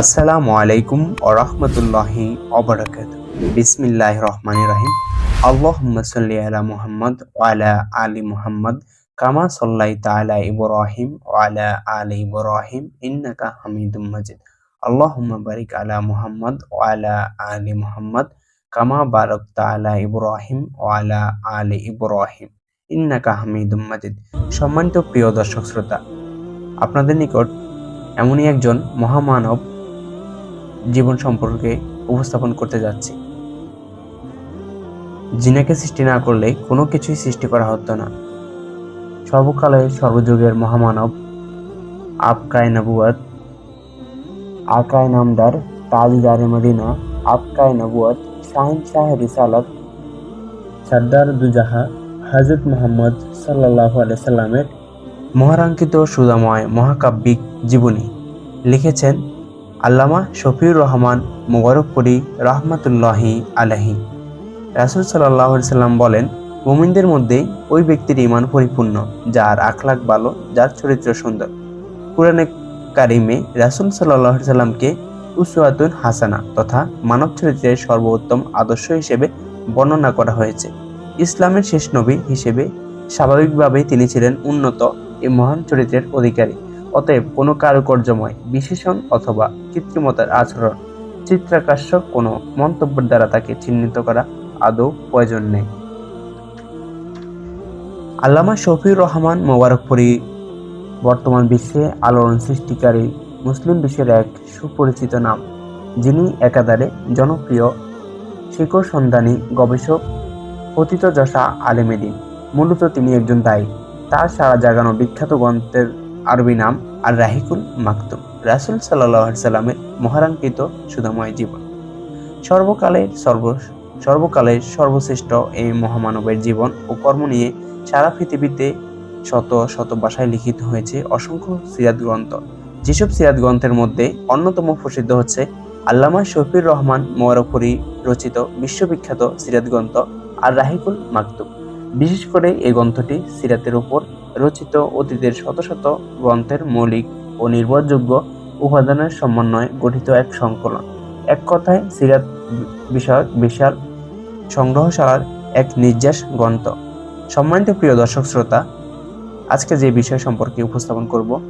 আসসালামু আলাইকুম ওরহমতুল্লাহি অবরাকাত বিসমিল্লাহ রহমান রহিম। আল্লাহুম্মা সাল্লি আলা মুহাম্মদ ওয়ালা আলি মুহাম্মদ কামা সাল্লাইতা আলা ইব্রাহিম ওয়ালা আলি ইব্রাহিম ইন্নাকা হামিদুম মাজিদ। আল্লাহুম্মা বারিক আলা মুহাম্মদ ওয়ালা আলি মুহাম্মদ কামা বারাকতা আলা ইব্রাহিম ওয়ালা আলি ইব্রাহিম ইন্নাকা হামিদুম মাজিদ। সম্মানিত প্রিয় দর্শক শ্রোতা, আপনাদের নিকট এমনই একজন মহামানব জীবন সম্পর্কে উপস্থাপন করতে যাচ্ছি। জিনাকে সৃষ্টি না করলে কোনো কিছুই সৃষ্টি করা হতো না। সর্বকালে সর্বযুগের মহামানব আপকায় নবুয়াত আকায় নামদার তাজদারে মদিনা আপকায় নবুয়াত, শাহিন শাহ রিসালত সর্দার দুজাহা, হজরত মোহাম্মদ সাল্লাহ সাল্লামের মহারাঙ্কিত সুদাময় মহাকাব্যিক জীবনী লিখেছেন আল্লামা শফিউর রহমান মুবারকপুরি রহমতুল্লাহি আলাহি রাসুল সাল্লাহ সাল্লাম বলেন, মুমিনদের মধ্যে ওই ব্যক্তির ইমান পরিপূর্ণ, যার আখলাক ভালো, যার চরিত্র সুন্দর। কুরআনে কারিমে রাসুল সাল্লাহ সাল্লামকে উসুয়াতুন হাসানা তথা মানব চরিত্রের সর্বোত্তম আদর্শ হিসেবে বর্ণনা করা হয়েছে। ইসলামের শেষ নবী হিসেবে স্বাভাবিকভাবেই তিনি ছিলেন উন্নত এই মহান চরিত্রের অধিকারী। অতএব কোনো কারুকার্যময়, বিশেষণ অথবা কৃত্রিমতার আচরণ চিত্রাকর্ষক কোনো মন্তব্যের দ্বারা তাকে চিহ্নিত করা আদৌ প্রয়োজন নেই। আল্লামা শফিউর রহমান মোবারকপুরি বর্তমান বিশ্বে আলোড়ন সৃষ্টিকারী মুসলিম বিশ্বের এক সুপরিচিত নাম, যিনি একাধারে জনপ্রিয় শিকড় সন্ধানী গবেষক পতিত যশা আলেমেদিন মূলত তিনি একজন দায়ী। তার সারা জাগানো বিখ্যাত গ্রন্থের আরবি নাম আর রাহিকুল মাকতুম। রাসুল সাল্লাহ সাল্লামের মহারাঙ্কিত সুধাময় জীবন। সর্বকালের সর্ব সর্বকালের সর্বশ্রেষ্ঠ এই মহামানবের জীবন ও কর্ম নিয়ে সারা পৃথিবীতে শত শত ভাষায় লিখিত হয়েছে অসংখ্য সিরাত গ্রন্থ। যেসব সিরাত গ্রন্থের মধ্যে অন্যতম প্রসিদ্ধ হচ্ছে আল্লামা শফির রহমান মোয়ারফরি রচিত বিশ্ববিখ্যাত সিরাত গ্রন্থ আর রাহিকুল মাকতুম। বিশেষ করে এই গ্রন্থটি সিরাতের উপর রচিত অতীতের শত শত গ্রন্থের মৌলিক ও নির্ভরযোগ্য উপাদানের সমন্বয়ে গঠিত এক সংকলন। এক কথায়, সিরাত বিষয়ক বিশাল সংগ্রহশালার এক নির্যাস গ্রন্থ। সম্মানিত প্রিয় দর্শক শ্রোতা, আজকে যে বিষয় সম্পর্কে উপস্থাপন করব,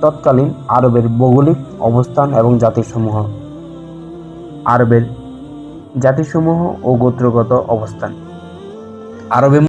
তৎকালীন আরবের ভৌগোলিক অবস্থান এবং জাতিসমূহ। আরবের জাতিসমূহ ও গোত্রগত অবস্থান। আরবে